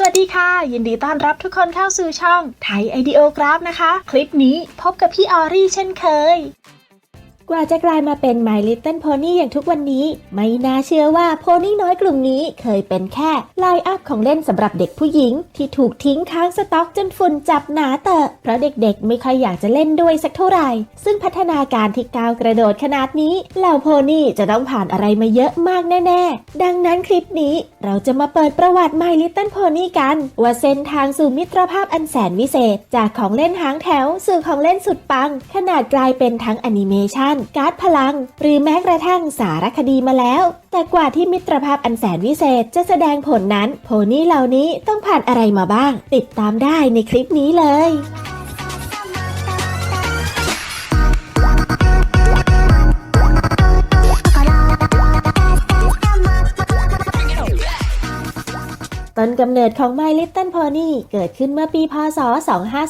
สวัสดีค่ะ ยินดีต้อนรับทุกคนเข้าสู่ช่องไทยไอเดีโอกราฟนะคะ คลิปนี้พบกับพี่ออรี่เช่นเคย กว่าจะกลายมาเป็น My Little Pony อย่างทุกวันนี้ ไม่น่าเชื่อว่าโพนี่น้อยกลุ่มนี้เคยเป็นแค่ไลน์อัพของเล่นสำหรับเด็กผู้หญิง ที่ถูกทิ้งค้างสต็อกจนฝุ่นจับหนาเตอะเพราะเด็กๆ ไม่ค่อยอยากจะเล่นด้วยสักเท่าไหร่ ซึ่งพัฒนาการที่ก้าวกระโดดขนาดนี้เหล่าโพนี่จะต้องผ่านอะไรมาเยอะมากแน่ๆ ดังนั้นคลิปนี้เราจะมาเปิดประวัติ My Little Pony กัน ว่าเส้นทางสู่มิตรภาพอันแสนวิเศษ จากของเล่นหางแถว สู่ของเล่นสุดปัง ขนาดกลายเป็นทั้งแอนิเมชันการ์ดพลัง หรือแม้กระทั่งสารคดีมาแล้ว แต่กว่าที่มิตรภาพอันแสนวิเศษจะแสดงผลนั้น โพนี่เหล่านี้ต้องผ่านอะไรมาบ้าง ติดตามได้ในคลิปนี้เลย ต้นกำเนิดของ My Little Pony เกิดขึ้นเมื่อปี พศ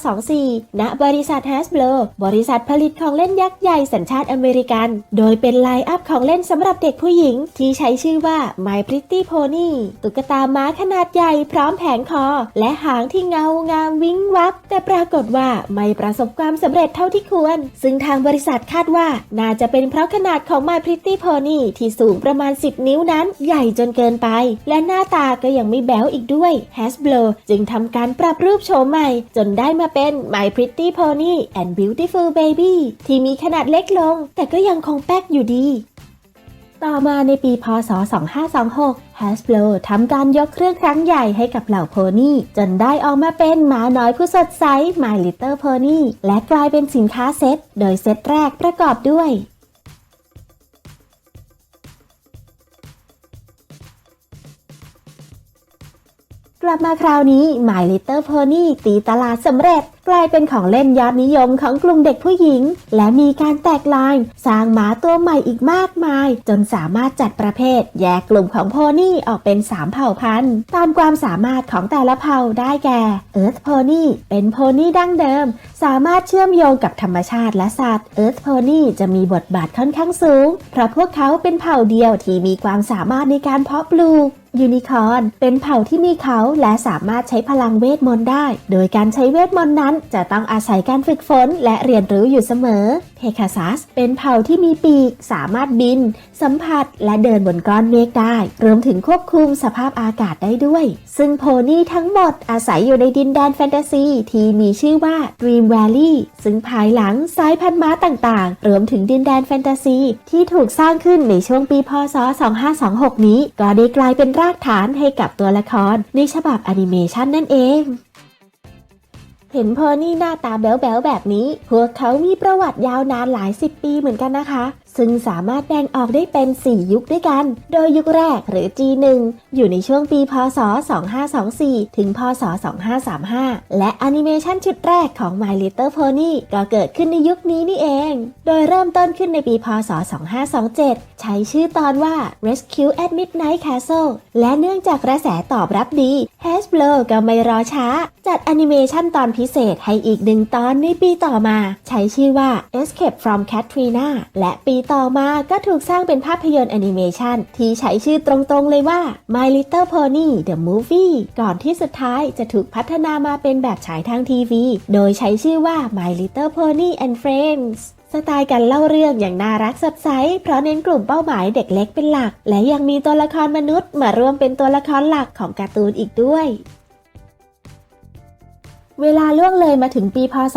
2524 ณ บริษัท Hasbro บริษัทผลิตของเล่นยักษ์ใหญ่สัญชาติอเมริกัน โดยเป็นไลน์อัพของเล่นสำหรับเด็กผู้หญิง ที่ใช้ชื่อว่า My Pretty Pony ตุ๊กตาม้าขนาดใหญ่พร้อมแผงคอ และหางที่เงางามวิ้งวับ แต่ปรากฏว่าไม่ประสบความสำเร็จเท่าที่ควร ซึ่งทางบริษัทคาดว่า น่าจะเป็นเพราะขนาดของ My Pretty Pony ที่สูงประมาณ 10 นิ้วนั้น ใหญ่จนเกินไป และหน้าตาก็ยังไม่แบ๊วอีกด้วย Hasbro จึงทำการปรับรูปโฉมใหม่ จนได้มาเป็น My Pretty Pony and Beautiful Baby ที่มีขนาดเล็กลง แต่ก็ยังคงแป๊กอยู่ดีต่อมาในปีพศ 2526 Hasbro ทำการยกเครื่องครั้งใหญ่ให้กับเหล่าโพนี่ จนได้ออกมาเป็นหมาน้อยผู้สดใส My Little Pony และกลายเป็นสินค้าเซ็ต โดยเซ็ตแรกประกอบด้วย ลับมาคราวนี้ My Little Pony ตีตลาดสำเร็จ กลายเป็นของเล่นยอดนิยมของกลุ่มเด็กผู้หญิง และมีการแตกลาย สร้างหมาตัวใหม่อีกมากมาย จนสามารถจัดประเภท แยกกลุ่มของโพนี่ออกเป็น 3 เผ่าพันธุ์ ตามความสามารถของแต่ละเผ่าได้แก่ Earth Pony เป็นโพนี่ดั้งเดิม สามารถเชื่อมโยงกับธรรมชาติและสัตว์ Earth Pony จะมีบทบาทค่อนข้างสูง เพราะพวกเขาเป็นเผ่าเดียวที่มีความสามารถในการเพาะปลูก ยูนิคอร์นเป็นเผ่าที่มีเขาและสามารถใช้พลังเวทมนต์ได้ โดยการใช้เวทมนต์นั้น จะต้องอาศัยการฝึกฝนและเรียนรู้อยู่เสมอ เพคาซัส เป็นเผ่าที่มีปีก สามารถบิน สัมผัส และเดินบนก้อนเมฆได้ รวมถึงควบคุมสภาพอากาศได้ด้วย ซึ่งโพนี่ทั้งหมดอาศัยอยู่ในดินแดนแฟนตาซีที่มีชื่อว่า Dream Valley ซึ่งภายหลังสายพันธุ์ม้าต่างๆ รวมถึงดินแดนแฟนตาซีที่ถูกสร้างขึ้นในช่วงปีพศ 2526 นี้ ก็ได้กลายเป็นรากฐานให้กับตัวละครในฉบับแอนิเมชันนั่นเอง เห็นโพนี่หน้าตาแบ๊วๆแบบนี้ พวกเขามีประวัติยาวนานหลายสิบปีเหมือนกันนะคะ ซึ่งสามารถแบ่งออกได้เป็น 4 ยุคด้วยกัน โดยยุคแรกหรือ G1 อยู่ในช่วงปีพศ 2524 ถึง พศ 2535 และแอนิเมชันชุดแรกของ My Little Pony ก็เกิดขึ้นในยุคนี้นี่เอง โดยเริ่มต้นขึ้นในปี พศ 2527 ใช้ชื่อตอนว่า Rescue at Midnight Castle และเนื่องจากกระแสตอบรับดี Hasbro ก็ไม่รอช้า จัดแอนิเมชันตอนพิเศษให้อีกหนึ่งตอนในปีต่อมา ใช้ชื่อว่า Escape from Katrina และปีต่อมาก็ถูกสร้างเป็นภาพยนตร์แอนิเมชันที่ใช้ชื่อตรงๆเลยว่า My Little Pony The Movie ก่อนที่สุดท้ายจะถูกพัฒนามาเป็นแบบฉายทางทีวี โดยใช้ชื่อว่า My Little Pony and Friends สไตล์การเล่าเรื่องอย่างน่ารักสดใส เพราะเน้นกลุ่มเป้าหมายเด็กเล็กเป็นหลัก และยังมีตัวละครมนุษย์มาร่วมเป็นตัวละครหลักของการ์ตูนอีกด้วยเวลาล่วงเลยมาถึงปีพศ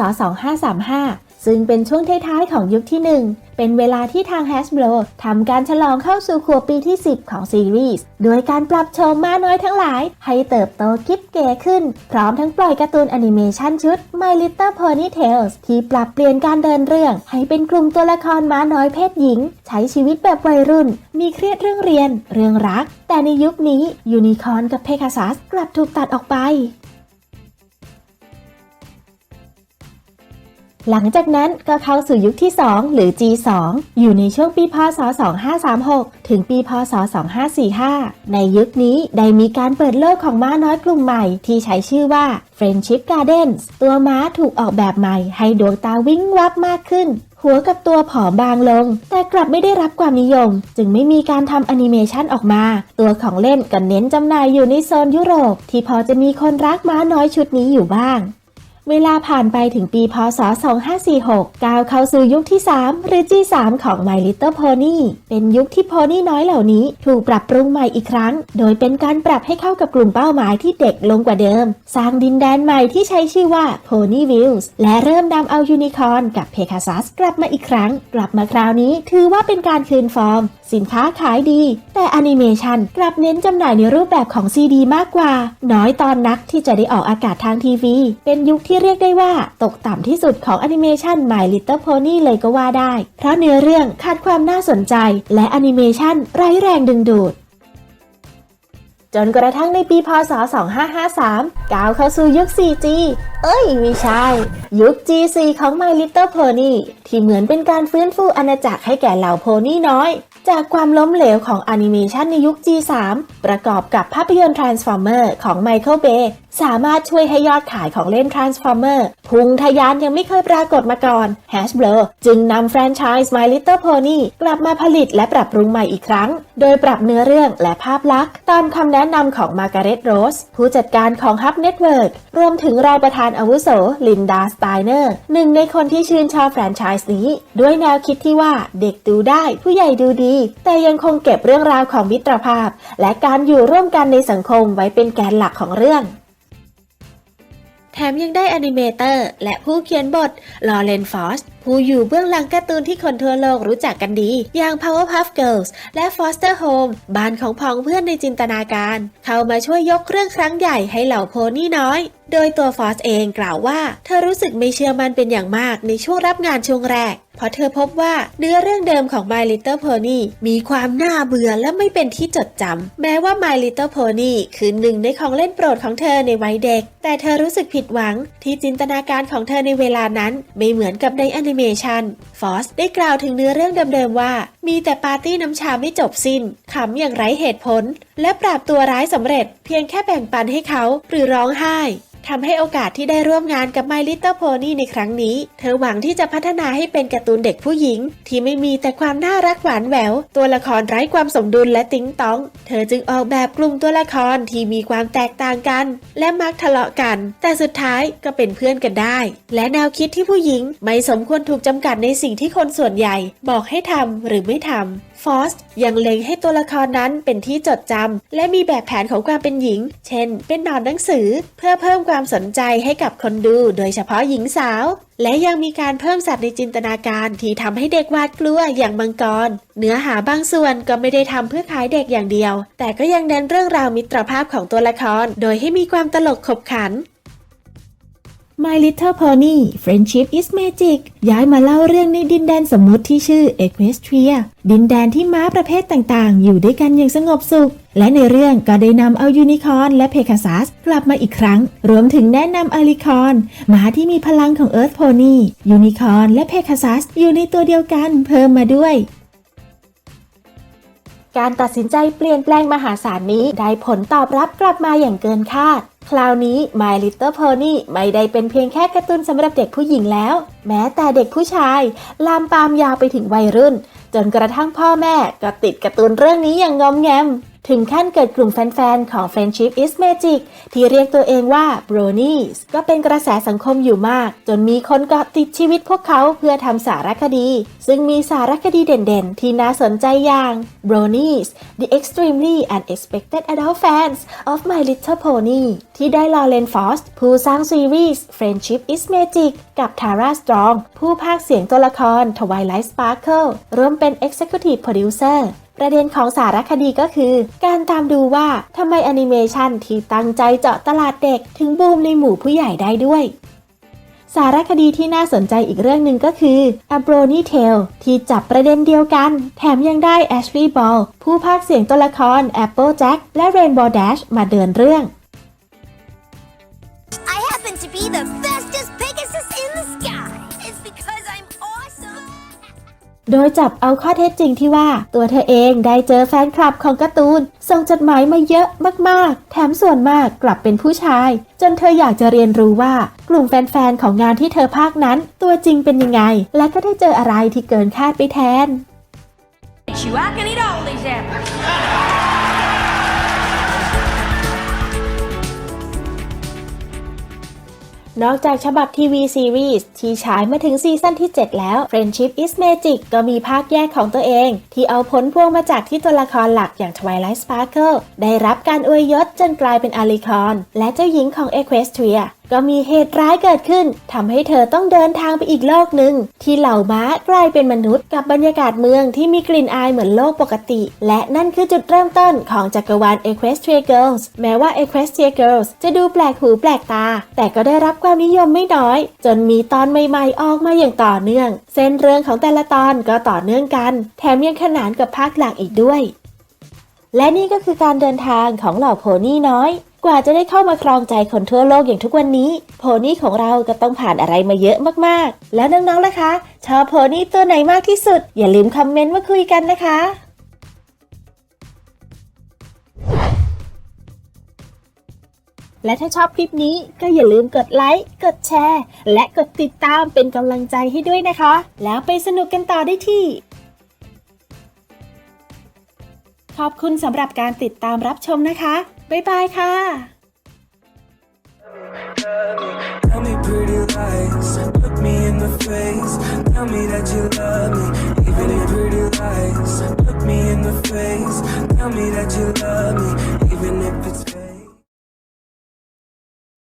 2535 ซึ่งเป็นช่วงท้ายๆของยุคที่ 1 เป็นเวลาที่ทาง Hasbro ทำการฉลองเข้าสู่ขวบปีที่ 10 ของซีรีส์โดยการปรับโฉมม้าน้อยทั้งหลาย ให้เติบโตกิ๊บเก๋ขึ้น พร้อมทั้งปล่อยการ์ตูนแอนิเมชันชุด My Little Pony Tales ที่ปรับเปลี่ยนการเดินเรื่อง ให้เป็นกลุ่มตัวละครม้าน้อยเพศหญิง ใช้ชีวิตแบบวัยรุ่น มีเครียดเรื่องเรียน เรื่องรัก แต่ในยุคนี้ยูนิคอร์นกับเพคาซัสกลับถูกตัดออกไป หลังจากนั้นก็เข้าสู่ยุคที่ 2 หรือ G2 อยู่ในช่วงปีพศ 2536 ถึงปีพศ 2545 ในยุคนี้ได้มีการเปิดโลกของม้าน้อยกลุ่มใหม่ที่ใช้ชื่อว่า Friendship Gardens ตัวม้าถูกออกแบบใหม่ให้ดวงตาวิ่งวับมากขึ้น หัวกับตัวผอมบางลง แต่กลับไม่ได้รับความนิยม จึงไม่มีการทำแอนิเมชันออกมา ตัวของเล่นก็เน้นจำหน่ายอยู่ในโซนยุโรป ที่พอจะมีคนรักม้าน้อยชุดนี้อยู่บ้าง เวลาผ่านไปถึงปีพศ 2546 ก้าวเข้าสู่ยุคที่ 3 หรือ G3 ของ My Little Pony เป็นยุคที่โพนี่น้อยเหล่านี้ถูกปรับปรุงใหม่อีกครั้ง โดยเป็นการปรับให้เข้ากับกลุ่มเป้าหมายที่เด็กลงกว่าเดิม สร้างดินแดนใหม่ที่ใช้ชื่อว่า Ponyville และเริ่มนำเอายูนิคอร์นกับเพคาซัสกลับมาอีกครั้ง กลับมาคราวนี้ถือว่าเป็นการคืนฟอร์ม สินค้าขายดี แต่แอนิเมชันกลับเน้นจำหน่ายในรูปแบบของซีดีมากกว่า น้อยตอนนักที่จะได้ออกอากาศทางทีวี เป็นยุคที่เรียกได้ว่า ตกต่ำที่สุดของแอนิเมชัน My Little Pony เลยก็ว่าได้ เพราะเนื้อเรื่องขาดความน่าสนใจ และแอนิเมชันไร้แรงดึงดูดจนกระทั่งในปีพศ 2553 ก้าวเข้าสู่ยุค 4G เอ้ยไม่ใช่ ยุค G4 ของ My Little Pony ที่เหมือนเป็นการฟื้นฟูอาณาจักรให้แก่เหล่าโพนี่น้อย จากความล้มเหลวของแอนิเมชันในยุค G3 ประกอบกับภาพยนตร์ Transformer ของ Michael Bay สามารถช่วยให้ยอดขายของเล่น Transformer พุ่งทะยานยังไม่เคยปรากฏมาก่อน Hasbro จึงนำแฟรนไชส์ My Little Pony กลับมาผลิตและปรับปรุงใหม่อีกครั้ง โดยปรับเนื้อเรื่องและภาพลักษณ์ ตามคำแนะนำของ Margaret Rose ผู้จัดการของ Hub Network รวมถึงรองประธานอาวุโสลินดาสไตเนอร์หนึ่งในคนที่ชื่นชอบแฟรนไชส์นี้ ด้วยแนวคิดที่ว่าเด็กดูได้ผู้ใหญ่ดูดี แต่ยังคงเก็บเรื่องราวของมิตรภาพ และการอยู่ร่วมกันในสังคมไว้เป็นแกนหลักของเรื่อง แถมยังได้อนิเมเตอร์และผู้เขียนบทลอเรนฟอสผู้อยู่เบื้องหลังการ์ตูนที่คนทั่วโลกรู้จักกันดี อย่าง Powerpuff Girls และ Foster Home บ้านของพ้องเพื่อนในจินตนาการ เข้ามาช่วยยกเครื่องครั้งใหญ่ให้เหล่าโพนี่น้อย โดยตัวฟอสเองกล่าวว่า เธอรู้สึกไม่เชื่อมันเป็นอย่างมากในช่วงรับงานช่วงแรก เพราะเธอพบว่าเนื้อเรื่องเดิมของ My Little Pony มีความน่าเบื่อและไม่เป็นที่จดจำแม้ว่า My Little Pony คือหนึ่งในของเล่นโปรดของเธอในวัยเด็ก แต่เธอรู้สึกผิดหวังที่จินตนาการของเธอในเวลานั้น ไม่เหมือนกับในอนเมชันฟอสได้กล่าวถึงเนื้อเรื่องเดิมๆว่า มีแต่ปาร์ตี้น้ำชาไม่จบสิ้นขำอย่างไร้เหตุผล และปราบตัวร้ายสำเร็จ เพียงแค่แบ่งปันให้เขาหรือร้องไห้ ทำให้โอกาสที่ได้ร่วมงานกับ My Little Pony ในครั้งนี้ เธอหวังที่จะพัฒนาให้เป็นการ์ตูนเด็กผู้หญิง ที่ไม่มีแต่ความน่ารักหวานแหวว ตัวละครไร้ความสมดุลและติ้งต้อง เธอจึงออกแบบกลุ่มตัวละครที่มีความแตกต่างกัน และมักทะเลาะกัน แต่สุดท้ายก็เป็นเพื่อนกันได้ และแนวคิดที่ผู้หญิง ไม่สมควรถูกจำกัดในสิ่งที่คนส่วนใหญ่ บอกให้ทำหรือไม่ทำฟอสยังเล็งให้ตัวละครนั้นเป็นที่จดจำและมีแบบแผนของความเป็นหญิง เช่น เป็นนอนหนังสือ เพื่อเพิ่มความสนใจให้กับคนดูโดยเฉพาะหญิงสาว และยังมีการเพิ่มสัตว์ในจินตนาการที่ทำให้เด็กวาดกลัวอย่างมังกร เนื้อหาบางส่วนก็ไม่ได้ทำเพื่อขายเด็กอย่างเดียว แต่ก็ยังเน้นเรื่องราวมิตรภาพของตัวละคร โดยให้มีความตลกขบขัน My Little Pony Friendship is Magic ย้ายมาเล่าเรื่องในดินแดนสมมุติที่ชื่อ Equestria ดินแดนที่ม้าประเภทต่างๆ อยู่ด้วยกันอย่างสงบสุข และในเรื่องก็ได้นำเอายูนิคอร์นและเพกาซัสกลับมาอีกครั้ง รวมถึงแนะนำอลิคอนม้าที่มีพลังของ Earth Pony ยูนิคอร์นและเพกาซัสอยู่ในตัวเดียวกันเพิ่มมาด้วยการตัดสินใจเปลี่ยนแปลงมหาศาลนี้ได้ผลตอบรับกลับมาอย่างเกินคาด คราวนี้ My Little Pony ไม่ได้เป็นเพียงแค่การ์ตูนสำหรับเด็กผู้หญิงแล้ว แม้แต่เด็กผู้ชาย ลามปามยาวไปถึงวัยรุ่น จนกระทั่งพ่อแม่ก็ติดการ์ตูนเรื่องนี้อย่างงอมแงม ถึงขั้นเกิดกลุ่มแฟนๆ ของ Friendship is Magic ที่เรียกตัวเองว่า Bronies ก็เป็นกระแสสังคมอยู่มาก จนมีคนเกาะติดชีวิตพวกเขาเพื่อทำสารคดี ซึ่งมีสารคดีเด่นๆ ที่น่าสนใจอย่าง Bronies The Extremely Unexpected Adult Fans of My Little Pony ที่ได้ลอเรนฟอสผู้สร้างซีรีส์ Friendship is Magic กับ Tara Strong ผู้พากย์เสียงตัวละคร Twilight Sparkle ร่วมเป็น Executive Producer ประเด็นของสารคดีก็คือ การตามดูว่าทำไมแอนิเมชันที่ตั้งใจเจาะตลาดเด็กถึงบูมในหมู่ผู้ใหญ่ได้ด้วย สารคดีที่น่าสนใจอีกเรื่องหนึ่งก็คือ A Brony Tale ที่จับประเด็นเดียวกัน แถมยังได้ Ashley Ball ผู้พากย์เสียงตัวละคร Apple Jack และ Rainbow Dash มาเดินเรื่อง โดยจับเอาข้อเท็จจริงที่ว่า ตัวเธอเองได้เจอแฟนคลับของการ์ตูน ส่งจดหมายมาเยอะมากๆ แถมส่วนมากกลับเป็นผู้ชาย จนเธออยากจะเรียนรู้ว่ากลุ่มแฟนๆของงานที่เธอภาคนั้น ตัวจริงเป็นยังไง และก็ได้เจออะไรที่เกินคาดไปแทน You I can eat all these apples. นอกจากฉบับทีวีซีรีส์ที่ฉายมาถึงซีซั่นที่ 7 แล้ว Friendship is Magic ก็มีภาคแยกของตัวเอง ที่เอาผลพวงมาจากที่ตัวละครหลักอย่าง Twilight Sparkle ได้รับการอวยยศจนกลายเป็นอาริคอน และเจ้าหญิงของ Equestria ก็มีเหตุร้ายเกิดขึ้นทำให้เธอต้องเดินทางไปอีกโลกหนึ่ง ที่เหล่าม้ากลายเป็นมนุษย์กับบรรยากาศเมืองที่มีกลิ่นอายเหมือนโลกปกติ และนั่นคือจุดเริ่มต้นของจักรวาล Equestria Girls แม้ว่า Equestria Girls จะดูแปลกหูแปลกตา แต่ก็ได้รับความนิยมไม่น้อย จนมีตอนใหม่ๆออกมาอย่างต่อเนื่อง เส้นเรื่องของแต่ละตอนก็ต่อเนื่องกัน แถมยังขนานกับภาคหลักอีกด้วย และนี่ก็คือการเดินทางของเหล่าโพนี่น้อย กว่าจะได้เข้ามาครองใจคนทั่วโลกอย่างทุกวันนี้ โพนี่ของเราก็ต้องผ่านอะไรมาเยอะมากๆ แล้วน้องๆล่ะคะ ชอบโพนี่ตัวไหนมากที่สุด อย่าลืมคอมเมนต์มาคุยกันนะคะและถ้าชอบคลิปนี้ก็อย่าลืมกดไลค์ กดแชร์ และกดติดตามเป็นกำลังใจให้ด้วยนะคะ แล้วไปสนุกกันต่อได้ที่ อบคุณสำหรับการติดตามรับชมนะคะ บ๊ายบายค่ะ Tell me pretty lies, look me in the face. Tell me that you love me, even in pretty lies. Look me in the face, tell me that you love me, even if it's fake.